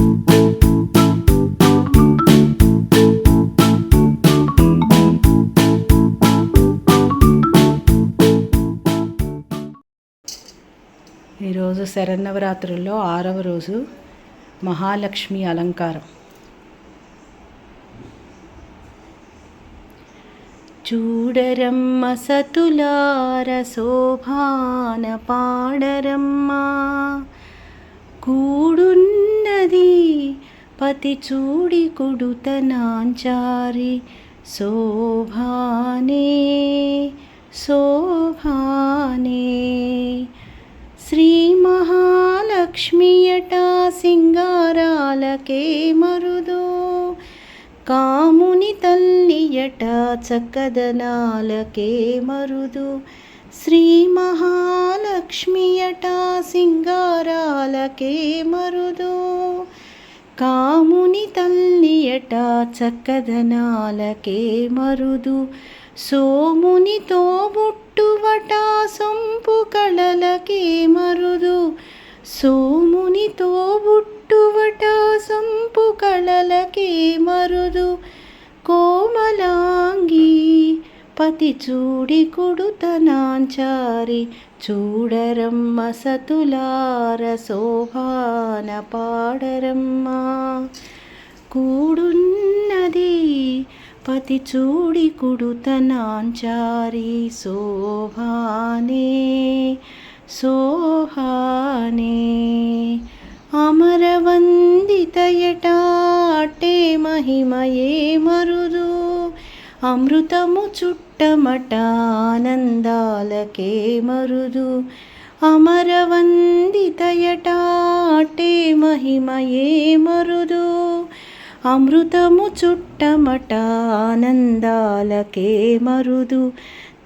ఈరోజు శరన్నవరాత్రుల్లో ఆరవ రోజు మహాలక్ష్మి అలంకారం. చూడరమ్మ సతులార శోభాన పాడరమ్మ కూడున్నది అతి చూడి కుడుతనాంచారి శోభానే శోభానే. శ్రీ మహాలక్ష్మియట సింగారాలకే మరుదో కాముని తల్లియట చక్కదనాలకే మరుదు. శ్రీ మహాలక్ష్మియట సింగారాలకే మరుదు. కాముని తల్లియట చక్కదనాలకే మరుదు. సోమునితో బుట్టువట సొంపు కళలకే మరుదు. సోమునితో బుట్టువట సొంపు కళలకే మరుదు. పతి చూడి కొడుతనాంచారి చూడరమ్మ సతులార శోభాన పాడరమ్మ. కూడున్నది పతి చూడి కుడుతనాంచారి శోభానే సోహానే అమరవందితయటాటే మహిమయే మరుదు అమృతము చుట్టూ చుట్టమట ఆనందాలకే మరుదు అమరవందితయటాటే మహిమయే మరుదు అమృతము చుట్టమట ఆనందాలకే మరుదు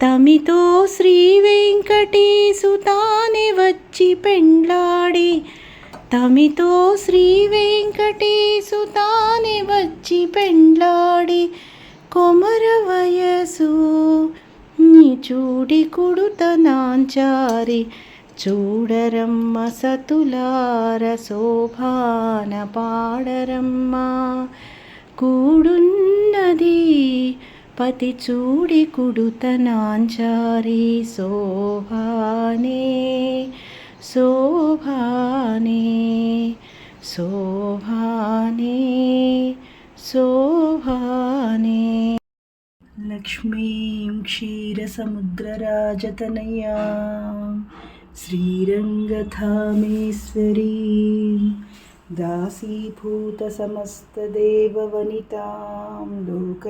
తమితో శ్రీ వెంకటేశు తానే వచ్చి పెండ్లాడి తమితో శ్రీ వెంకటేశు తానే వచ్చి పెండ్లాడి కొమర వయసు నీ చూడి కుడుతనాంచారి చూడరమ్మ సతులార శోభాన పాడరమ్మ. కూడున్నది పతి చూడి కుడుతనాంచారి శోభానే శోభానే శోభానే శోభా లక్ష్మీం క్షీరసముద్రరాజతనయాం श्रीरङ्गधामेश्वरीं दासीभूतसमस्तदेववनितां लोकैकदीपाङ्कुरां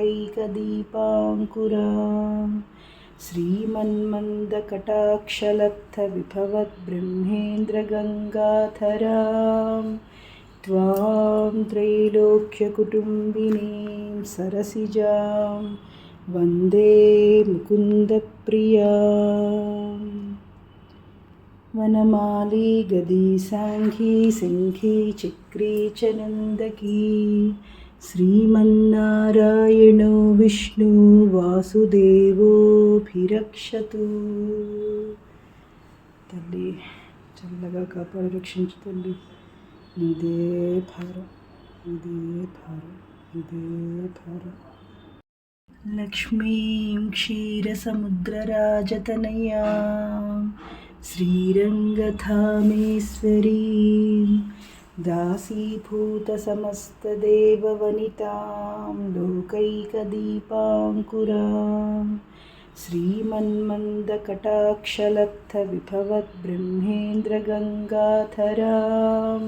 श्रीमन्मन्दकटाक्षलब्धविभवद्ब्रह्मेन्द्रगङ्गाधरां त्वां त्रैलोक्यकुटुम्बिनीं सरसिजां वन्दे मुकुन्दप्रियाम् वनमाली गदी साङ्घी सिंही चिक्री च नन्दकी श्रीमन्नारायणो विष्णु వాసుదేవోభిరక్షతు తల్లి చల్లగా కాపాడు రక్షించు తల్లి ఇదే భారం ఇదే భారం ఇదే భారం లక్ష్మీం క్షీరసముద్రరాజతనయాం श्रीरङ्गधामेश्वरीं दासीभूतसमस्तदेववनितां लोकैकदीपाङ्कुरां श्रीमन्मन्दकटाक्षलब्धविभवद्ब्रह्मेन्द्रगङ्गाधरां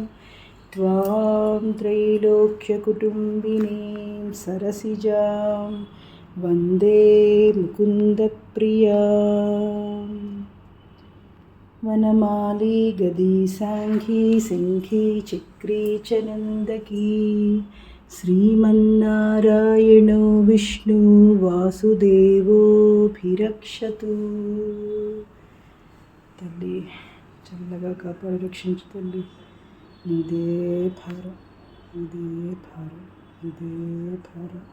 त्वां त्रैलोक्यकुटुम्बिनीं सरसिजां वन्दे मुकुन्दप्रियाम् वनमाली गदी साङ्घी सिंही चिक्री च नन्दकी श्रीमन्नारायणो विष्णु వాసుదేవోభిరక్షతు తల్లి చల్లగా కాపాడు రక్షించు తల్లి నీదే భారం ఇదే భారం ఇదే భారం